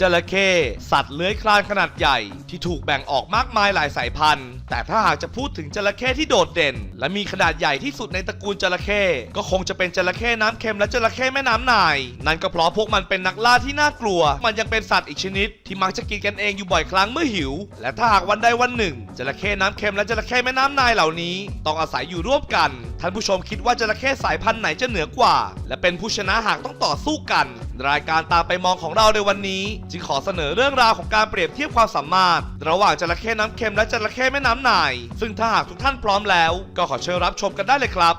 จระเข้สัตว์เลื้อยคลานขนาดใหญ่ ที่ถูกแบ่งออกมากมายหลายสายพันธุ์ แต่ถ้าหากจะพูดถึงจระเข้ที่โดดเด่น และมีขนาดใหญ่ที่สุดในตระกูลจระเข้ก็คงจะเป็นจระเข้น้ำเค็มและจระเข้แม่น้ำนาย นั่นก็เพราะพวกมันเป็นนักล่าที่น่ากลัว มันยังเป็นสัตว์อีกชนิด ที่มักจะกินกันเองอยู่บ่อยครั้งเมื่อหิว และถ้าหากวันใดวันหนึ่งจระเข้น้ำเค็มและจระเข้แม่น้ำนายเหล่านี้ ต้องอาศัยอยู่ร่วมกันท่านผู้ชมคิดว่าจระเข้สายพันธุ์ไหนจะเหนือกว่า และเป็นผู้ชนะหากต้องต่อสู้กันรายการตามไปมองของเราในวันนี้ จึงขอเสนอเรื่องราวของการเปรียบเทียบความสามารถ ระหว่างจระเข้น้ำเค็มและจระเข้แม่น้ำนายซึ่งถ้าหากทุกท่านพร้อมแล้ว ก็ขอเชิญรับชมกันได้เลยครับ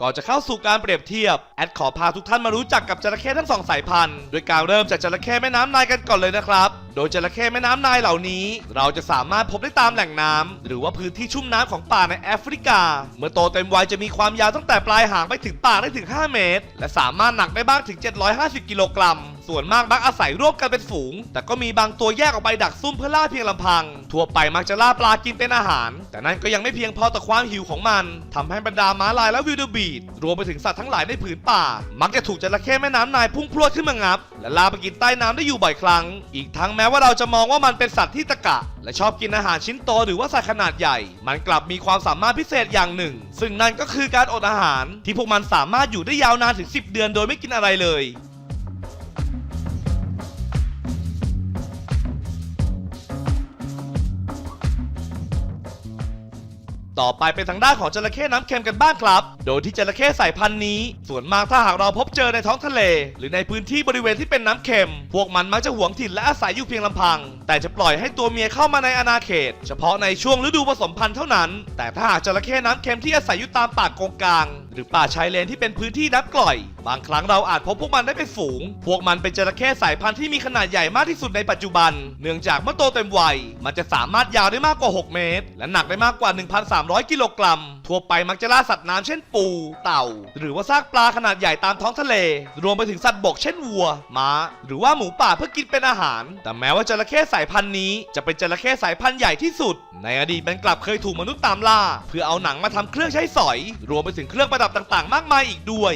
ก่อนจะเข้าสู่การเปรียบเทียบ แอดขอพาทุกท่านมารู้จักกับจระเข้ทั้งสองสายพันธุ์ โดยการเริ่มจากจระเข้แม่น้ำนายกันก่อนเลยนะครับ โดยจระเข้แม่น้ำนายเหล่านี้ เราจะสามารถพบได้ตามแหล่งน้ำหรือว่าพื้นที่ชุ่มน้ำของป่าในแอฟริกา เมื่อโตเต็มวัยจะมีความยาวตั้งแต่ปลายหางไปถึงปากได้ถึง 5 เมตร และสามารถหนักได้บ้างถึง 750 กิโลกรัม ส่วนมากมักอาศัยร่วมกันเป็นฝูง แต่ก็มีบางตัวแยกออกไปดักซุ่มเพื่อล่าเพียงลำพัง ทั่วไปมักจะล่าปลากินเป็นอาหาร แต่นั่นก็ยังไม่เพียงพอต่อความหิวของมันทำให้บรรดาม้าลายและวิลเดอร์บีดรวมไปถึงสัตว์ทั้งหลายในผืนป่า มักจะถูกจระเข้แม่น้ำนายพุ่งพรวดขึ้นมางับและลาไปกินใต้น้ำได้อยู่บ่อยครั้ง อีกทั้งแม้ว่าเราจะมองว่ามันเป็นสัตว์ที่ตะกะ และชอบกินอาหารชิ้นโตหรือว่าสัตว์ขนาดใหญ่ มันกลับมีความสามารถพิเศษอย่างหนึ่ง ซึ่งนั่นก็คือการอดอาหาร ที่พวกมันสามารถอยู่ได้ยาวนานถึง 10 เดือนโดยไม่กินอะไรเลย ต่อไปเป็นทางด้านของจระเข้น้ำเค็มกันบ้างครับ โดยที่จระเข้สายพันธุ์นี้ ส่วนมากถ้าหากเราพบเจอในท้องทะเล หรือในพื้นที่บริเวณที่เป็นน้ำเค็ม พวกมันมักจะหวงถิ่นและอาศัยอยู่เพียงลำพัง แต่จะปล่อยให้ตัวเมียเข้ามาในอาณาเขต เฉพาะในช่วงฤดูผสมพันธุ์เท่านั้น แต่ถ้าหากจระเข้น้ำเค็มที่อาศัยอยู่ตามป่ากงกลาง หรือป่าชายเลนที่เป็นพื้นที่น้ำกร่อย บางครั้งเราอาจพบพวกมันได้เป็นฝูง พวกมันเป็นจระเข้สายพันธุ์ที่มีขนาดใหญ่มากที่สุดในปัจจุบัน เนื่องจากเมื่อโตเต็มวัย มันจะสามารถยาวได้มากกว่า 6 เมตร และหนักได้มากกว่า 1,300กิโลกรัม ทั่วไปมักจะล่าสัตว์น้ำเช่นปู เต่า หรือว่าซากปลาขนาดใหญ่ตามท้องทะเล รวมไปถึงสัตว์บกเช่นวัว ม้า หรือว่าหมูป่าเพื่อกินเป็นอาหาร แต่แม้ว่าจระเข้สายพันธุ์นี้จะเป็นจระเข้สายพันธุ์ใหญ่ที่สุด ในอดีตมันกลับเคยถูกมนุษย์ตามล่า เพื่อเอาหนังมาทำเครื่องใช้สอย รวมไปถึงเครื่องประดับต่างๆ มากมายอีกด้วย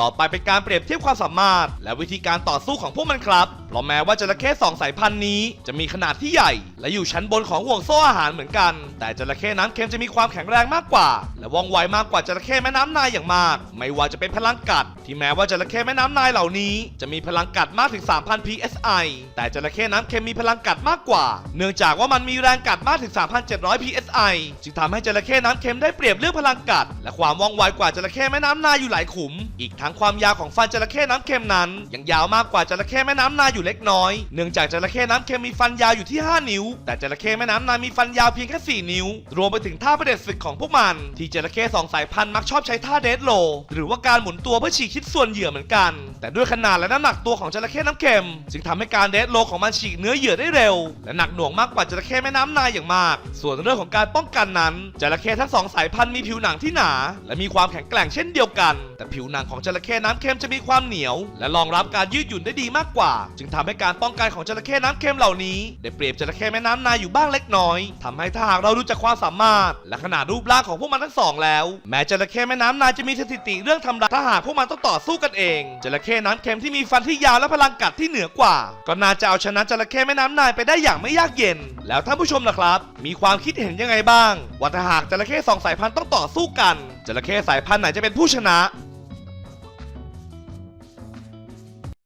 ต่อไปเป็นการเปรียบเทียบความสามารถ และวิธีการต่อสู้ของพวกมันครับ เพราะแม้ว่าจระเข้สองสายพันธุ์นี้จะมีขนาดที่ใหญ่ และอยู่ชั้นบนของห่วงโซ่อาหารเหมือนกัน แต่จระเข้น้ำเค็มจะมีความแข็งแรงมากกว่า และว่องไวมากกว่าจระเข้แม่น้ำนายอย่างมาก ไม่ว่าจะเป็นพลังกัด ที่แม้ว่าจระเข้แม่น้ำนายเหล่านี้ จะมีพลังกัดมากถึง 3,000 psi แต่จระเข้น้ำเค็มมีพลังกัดมากกว่า เนื่องจากว่ามันมีแรงกัดมากถึง 3,700 psi จึงทำให้จระเข้น้ำเค็มได้เปรียบเรื่องพลังกัด และความว่องไวกว่าจระเข้แม่น้ำนายอยู่หลายขุม อีกทั้งความยาวของฟันจระเข้น้ำเค็มนั้น ยังยาวมากกว่าจระเข้แม่น้ำนายอยู่เล็กน้อย เนื่องจากจระเข้น้ำเค็มมีฟันยาวอยู่ที่ 5 นิ้ว แต่จระเข้แม่น้ำนายมีฟันยาวเพียงแค่ 4 นิ้ว รวมไปถึงท่าประเด็จศึกของพวกมัน ที่จระเข้สองสายพันธุ์มักชอบใช้ท่าเดดโล หรือว่าการหมุนตัวเพื่อฉีกชิ้นส่วนเหยื่อเหมือนกัน แต่ด้วยขนาดและน้ำหนักตัวของจระเข้น้ำเค็ม จึงทำให้การเดดโลของมันฉีกเนื้อเหยื่อได้เร็ว และหนักหน่วงมากกว่าจระเข้แม่น้ำนายอย่างมาก ส่วนเรื่องของการป้องกันนั้นจระเข้ทั้งสองสายพันธุ์มีผิวหนังที่หนา และมีความแข็งแกร่งเช่นเดียวกัน แต่ผิวหนังของจระเข้น้ำเค็มจะมีความเหนียว และรองรับการยืดหยุ่นได้ดีมากกว่า จึงทำให้การป้องกันของจระเข้น้ำเค็มเหล่านี้ ได้เปรียบจระเข้แม่น้ำนายอยู่บ้างเล็กน้อยทำให้ถ้าหากเรารู้จักความสามารถ และขนาดรูปร่างของพวกมันทั้งสองแล้ว แม้จระเข้แม่น้ำนายจะมีสถิติเรื่องทำร้ายถ้าหากพวกมันต้องต่อสู้กันเองจระเข้น้ำเค็มที่มีฟันที่ยาวและพลังกัดที่เหนือกว่า ก็น่าจะเอาชนะจระเข้แม่น้ำนายไปได้อย่างไม่ยากเย็น แล้วท่านผู้ชมล่ะครับ มีความคิดเห็นยังไงบ้างว่าถ้าหากจระเข้สองสายพันธุ์ต้องต่อสู้กันจระเข้สายพันธุ์ไหนจะเป็นผู้ชนะ